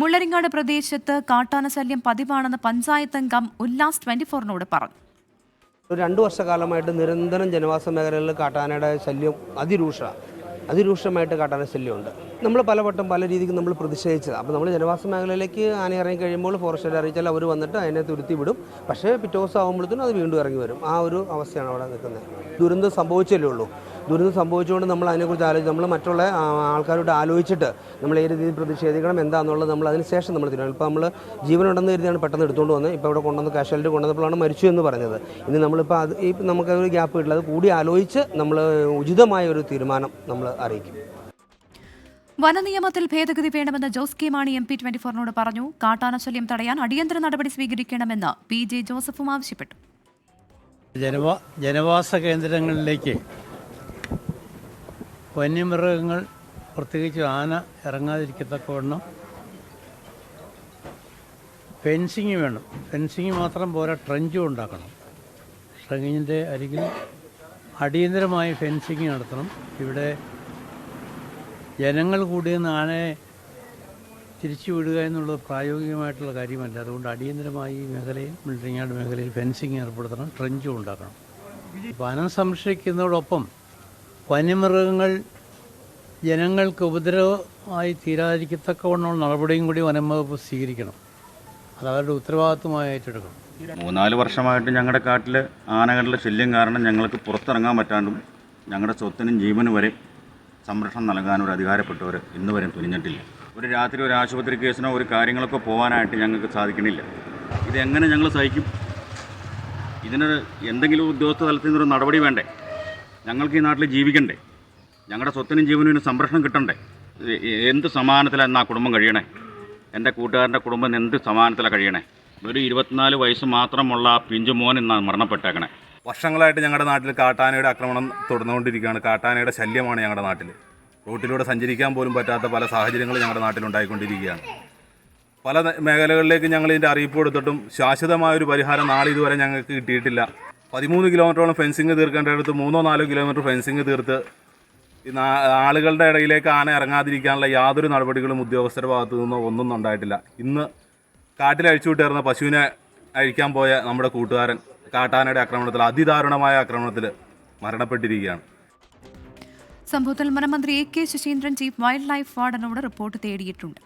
മുള്ളരിങ്ങാട് പ്രദേശത്ത് കാട്ടാന ശല്യം പതിവാണെന്ന് പഞ്ചായത്ത് അംഗം ഉല്ലാസ് ട്വന്റി ഫോറിനോട് പറഞ്ഞു. ഒരു രണ്ടു വർഷക്കാലമായിട്ട് നിരന്തരം ജനവാസ മേഖലകളിൽ കാട്ടാനയുടെ ശല്യം അതിരൂക്ഷ അതിരൂക്ഷമായിട്ട് കാട്ടാന ശല്യമുണ്ട്. നമ്മൾ പലവട്ടം പല രീതിക്ക് നമ്മൾ പ്രതിഷേധിച്ചത്. അപ്പോൾ നമ്മൾ ജനവാസ മേഖലയിലേക്ക് ആന ഇറങ്ങി കഴിയുമ്പോൾ ഫോറസ്റ്റുകാർ അറിയിച്ചാൽ അവർ വന്നിട്ട് അതിനെ തുരുത്തി വിടും പക്ഷേ പിറ്റേ ദിവസം ആകുമ്പോഴത്തേനും അത് വീണ്ടും ഇറങ്ങി വരും. ആ ഒരു അവസ്ഥയാണ് അവിടെ നിൽക്കുന്നത്. ദുരന്തം സംഭവിച്ചല്ലേ ഉള്ളൂ. ദുരന്തം സംഭവിച്ചുകൊണ്ട് നമ്മൾ അതിനെക്കുറിച്ച് ആലോചിച്ച് നമ്മൾ മറ്റുള്ള ആൾക്കാരോട് ആലോചിച്ചിട്ട് നമ്മൾ ഏത് രീതിയിൽ പ്രതിഷേധിക്കണം എന്താണെന്നുള്ളത് നമ്മൾ അതിന് ശേഷം നമ്മൾ തീരുമാനം ഇപ്പോൾ നമ്മൾ ജീവനുണ്ടെന്ന് കരുതിയാണ് പെട്ടെന്ന് എടുത്തുകൊണ്ട് വന്നത്. ഇപ്പോൾ ഇവിടെ കൊണ്ടുവന്ന് കാഷ്വാലിറ്റി കൊണ്ടുവന്നപ്പോഴാണ് മരിച്ചു എന്ന് പറഞ്ഞത്. ഇനി നമ്മളിപ്പോൾ അത് ഈ നമുക്കൊരു ഗ്യാപ്പ് കിട്ടില്ല. അത് കൂടി ആലോചിച്ച് നമ്മൾ ഉചിതമായ ഒരു തീരുമാനം നമ്മൾ അറിയിക്കും. വനനിയമത്തിൽ ഭേദഗതി വേണമെന്ന് Jose K Mani M P twenty ഫോറിനോട് പറഞ്ഞു. കാട്ടാനശല്യം തടയാൻ അടിയന്തര നടപടി സ്വീകരിക്കണമെന്ന് പി ജെ ജോസഫും ആവശ്യപ്പെട്ടു. ജനവാസ കേന്ദ്രങ്ങളിലേക്ക് വന്യമൃഗങ്ങൾ പ്രത്യേകിച്ച് ആന ഇറങ്ങാതിരിക്കത്തക്കവണ്ണം ഫെൻസിങ് വേണം. ഫെൻസിങ് മാത്രം പോരാ ട്രഞ്ചും ഉണ്ടാക്കണം. ട്രങ്ങിന്റെ അരികിൽ അടിയന്തരമായി ഫെൻസിങ് നടത്തണം. ഇവിടെ ജനങ്ങൾ കൂടിയെന്ന് ആനയെ തിരിച്ചു വിടുക എന്നുള്ളത് പ്രായോഗികമായിട്ടുള്ള കാര്യമല്ല. അതുകൊണ്ട് അടിയന്തരമായി ഈ മേഖലയിൽ മിൽട്ടറിങ്ങാട് മേഖലയിൽ ഫെൻസിങ് ഏർപ്പെടുത്തണം ട്രഞ്ചും ഉണ്ടാക്കണം. വനം സംരക്ഷിക്കുന്നതോടൊപ്പം വന്യമൃഗങ്ങൾ ജനങ്ങൾക്ക് ഉപദ്രവമായി തീരാതിരിക്കത്തക്കവണ്ണമുള്ള നടപടിയും കൂടി വനംവകുപ്പ് സ്വീകരിക്കണം. അത് അവരുടെ ഉത്തരവാദിത്വമായി ഏറ്റെടുക്കണം. മൂന്നാൽ വർഷമായിട്ട് ഞങ്ങളുടെ കാട്ടിൽ ആനകളുടെ ശല്യം കാരണം ഞങ്ങൾക്ക് പുറത്തിറങ്ങാൻ പറ്റാണ്ടും ഞങ്ങളുടെ സ്വത്തിനും ജീവനും വരെ സംരക്ഷണം നൽകാൻ ഒരു അധികാരപ്പെട്ടവർ ഇന്ന് വരെ തുനിഞ്ഞിട്ടില്ല. ഒരു രാത്രി ഒരു ആശുപത്രി കേസിനോ ഒരു കാര്യങ്ങളൊക്കെ പോകാനായിട്ട് ഞങ്ങൾക്ക് സാധിക്കണില്ല. ഇതെങ്ങനെ ഞങ്ങൾ സഹിക്കും? ഇതിന് എന്തെങ്കിലും ഉദ്യോഗസ്ഥ തലത്തിൽ നിന്നൊരു നടപടി വേണ്ടേ? ഞങ്ങൾക്ക് ഈ നാട്ടിൽ ജീവിക്കണ്ടേ? ഞങ്ങളുടെ സ്വത്തിനും ജീവനും സംരക്ഷണം കിട്ടണ്ടേ? എന്ത് സമാനത്തിലാണ് ആ കുടുംബം കഴിയണേ? എന്റെ കൂട്ടുകാരന്റെ കുടുംബം എന്ത് സമാനത്തിലാണ് കഴിയണേ? ഒരു ഇരുപത്തിനാല് വയസ്സ് മാത്രമുള്ള പിഞ്ചു മോൻ ഇന്നാണ് മരണപ്പെട്ടേക്കണേ. വർഷങ്ങളായിട്ട് ഞങ്ങളുടെ നാട്ടിൽ കാട്ടാനയുടെ ആക്രമണം തുടർന്നുകൊണ്ടിരിക്കുകയാണ്. കാട്ടാനയുടെ ശല്യമാണ് ഞങ്ങളുടെ നാട്ടിൽ റോട്ടിലൂടെ സഞ്ചരിക്കാൻ പോലും പറ്റാത്ത പല സാഹചര്യങ്ങളും ഞങ്ങളുടെ നാട്ടിൽ ഉണ്ടായിക്കൊണ്ടിരിക്കുകയാണ്. പല മേഖലകളിലേക്ക് ഞങ്ങൾ ഇതിന്റെ അറിയിപ്പ് കൊടുത്തിട്ടും ശാശ്വതമായ ഒരു പരിഹാരം നാളെ ഇതുവരെ ഞങ്ങൾക്ക് കിട്ടിയിട്ടില്ല. പതിമൂന്ന് കിലോമീറ്ററോളം ഫെൻസിങ് തീർക്കേണ്ടടുത്ത് മൂന്നോ നാലോ കിലോമീറ്റർ ഫെൻസിങ് തീർത്ത് ആളുകളുടെ ഇടയിലേക്ക് ആന ഇറങ്ങാതിരിക്കാനുള്ള യാതൊരു നടപടികളും ഉദ്യോഗസ്ഥരുടെ ഭാഗത്തു നിന്നോ ഒന്നും ഉണ്ടായിട്ടില്ല. ഇന്ന് കാട്ടിൽ അഴിച്ചുവിട്ടേർന്ന പശുവിനെ അഴിക്കാൻ പോയ നമ്മുടെ കൂട്ടുകാരൻ കാട്ടാനയുടെ ആക്രമണത്തിൽ അതിദാരുണമായ ആക്രമണത്തിൽ മരണപ്പെട്ടിരിക്കുകയാണ്. സംഭവത്തിൽ വനമന്ത്രി A K Saseendran chief wild life വാർഡനോട് report തേടിയിട്ടുണ്ട്.